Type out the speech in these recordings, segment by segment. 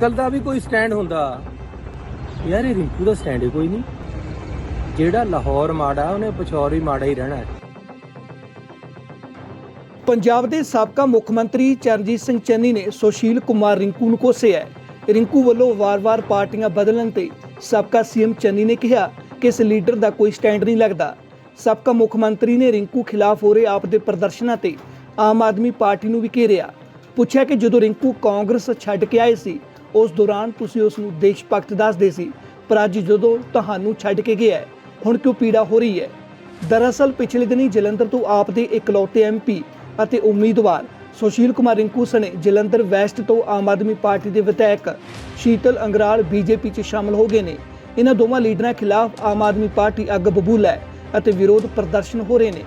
ਕੱਲ ਦਾ ਵੀ ਕੋਈ ਸਟੈਂਡ ਹੁੰਦਾ। ਯਾਰ ਇਹ ਰਿੰਕੂ ਦਾ ਸਟੈਂਡ ਹੀ ਕੋਈ ਨਹੀਂ। ਜਿਹੜਾ ਲਾਹੌਰ ਮਾੜਾ, ਉਹਨੇ ਪਛੌਰ ਮਾੜਾ ਹੀ ਰਹਿਣਾ। ਹੈ ਪੰਜਾਬ ਦੇ ਸਾਬਕਾ ਮੁੱਖ ਮੰਤਰੀ ਚਰਨਜੀਤ ਸਿੰਘ ਚੰਨੀ ਨੇ ਸੁਸ਼ੀਲ ਕੁਮਾਰ ਰਿੰਕੂ ਨੂੰ ਕੋਸਿਆ ਹੈ। ਰਿੰਕੂ ਵੱਲੋਂ ਵਾਰ-ਵਾਰ ਪਾਰਟੀਆਂ ਬਦਲਣ ਤੇ ਸਾਬਕਾ ਸੀਐਮ ਚੰਨੀ ਨੇ ਕਿਹਾ ਕਿ ਇਸ ਲੀਡਰ ਦਾ ਕੋਈ ਸਟੈਂਡ ਨਹੀਂ ਲੱਗਦਾ। ਸਾਬਕਾ ਮੁੱਖ ਮੰਤਰੀ ਨੇ ਰਿੰਕੂ ਖਿਲਾਫ ਹੋ ਰਹੇ ਆਪ ਦੇ ਪ੍ਰਦਰਸ਼ਨਾਂ ਤੇ ਆਮ ਆਦਮੀ ਪਾਰਟੀ ਨੂੰ ਵੀ ਘੇਰਿਆ। ਪੁੱਛਿਆ ਕਿ ਜਦੋਂ ਰਿੰਕੂ ਕਾਂਗਰਸ ਛੱਡ ਕੇ ਆਏ ਸੀ ਉਸ ਦੌਰਾਨ ਤੁਸੀਂ ਉਸ ਨੂੰ ਦੇਸ਼ ਭਗਤ ਦੱਸਦੇ ਸੀ, ਪਰ ਅੱਜ ਜਦੋਂ ਤੁਹਾਨੂੰ ਛੱਡ ਕੇ ਗਿਆ ਹੁਣ ਕਿਉਂ ਪੀੜਾ ਹੋ ਰਹੀ ਹੈ? ਦਰਅਸਲ ਪਿਛਲੇ ਦਿਨੀ ਜਲੰਧਰ ਤੋਂ ਆਪ ਦੇ ਇਕਲੌਤੇ ਐਮਪੀ ਅਤੇ ਉਮੀਦਵਾਰ ਸੁਸ਼ੀਲ ਕੁਮਾਰ ਰਿੰਕੂ ਸਣੇ ਜਲੰਧਰ ਵੈਸਟ ਤੋਂ ਆਮ ਆਦਮੀ ਪਾਰਟੀ ਦੇ ਵਿਧਾਇਕ ਸ਼ੀਤਲ ਅੰਗਰਾਲ ਬੀਜੇਪੀ 'ਚ ਸ਼ਾਮਲ ਹੋ ਗਏ ਨੇ। ਇਹਨਾਂ ਦੋਵਾਂ ਲੀਡਰਾਂ ਖਿਲਾਫ ਆਮ ਆਦਮੀ ਪਾਰਟੀ ਅੱਗ ਬਬੂਲਾ ਹੈ ਅਤੇ ਵਿਰੋਧ ਪ੍ਰਦਰਸ਼ਨ ਹੋ ਰਹੇ ਨੇ।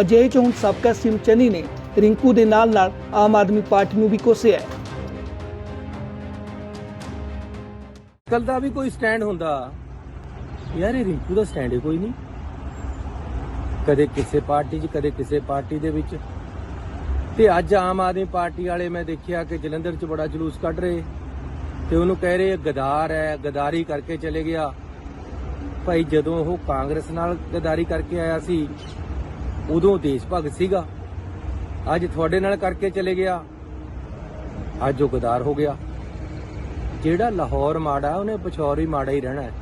ਅਜਿਹੇ 'ਚ ਹੁਣ ਸਾਬਕਾ ਸੀਐਮ ਚੰਨੀ ਨੇ ਰਿੰਕੂ ਦੇ ਨਾਲ ਨਾਲ ਆਮ ਆਦਮੀ ਪਾਰਟੀ ਨੂੰ ਵੀ ਕੋਸਿਆ ਹੈ। ਕੱਲ ਦਾ ਵੀ ਕੋਈ ਸਟੈਂਡ ਹੁੰਦਾ। ਯਾਰ ਇਹ ਰਿੰਕੂ ਦਾ ਸਟੈਂਡ ਹੀ ਕੋਈ ਨਹੀਂ। ਕਦੇ ਕਿਸੇ ਪਾਰਟੀ 'ਚ, ਕਦੇ ਕਿਸੇ ਪਾਰਟੀ ਦੇ ਵਿੱਚ। ਤੇ ਅੱਜ ਆਮ ਆਦਮੀ ਪਾਰਟੀ ਵਾਲੇ ਮੈਂ ਦੇਖਿਆ ਕਿ ਜਲੰਧਰ 'ਚ ਬੜਾ ਜਲੂਸ ਕੱਢ ਰਹੇ। ਤੇ ਉਹਨੂੰ ਕਹਿ ਰਹੇ ਗਦਾਰ ਹੈ, ਗਦਾਰੀ ਕਰਕੇ ਚਲੇ ਗਿਆ। ਭਾਈ ਜਦੋਂ ਉਹ ਕਾਂਗਰਸ ਨਾਲ ਗਦਾਰੀ ਕਰਕੇ ਆਇਆ ਸੀ, ਉਦੋਂ ਦੇਸ਼ ਭਗਤ ਸੀਗਾ। ਅੱਜ ਤੁਹਾਡੇ ਨਾਲ ਕਰਕੇ ਚਲੇ ਗਿਆ। ਅੱਜ ਉਹ ਗਦਾਰ ਹੋ ਗਿਆ। ਜਿਹੜਾ ਲਾਹੌਰ ਮਾੜਾ ਉਹਨੇ ਪਛੌਰ ਹੀ ਮਾੜਾ ਹੀ ਰਹਿਣਾ ਹੈ।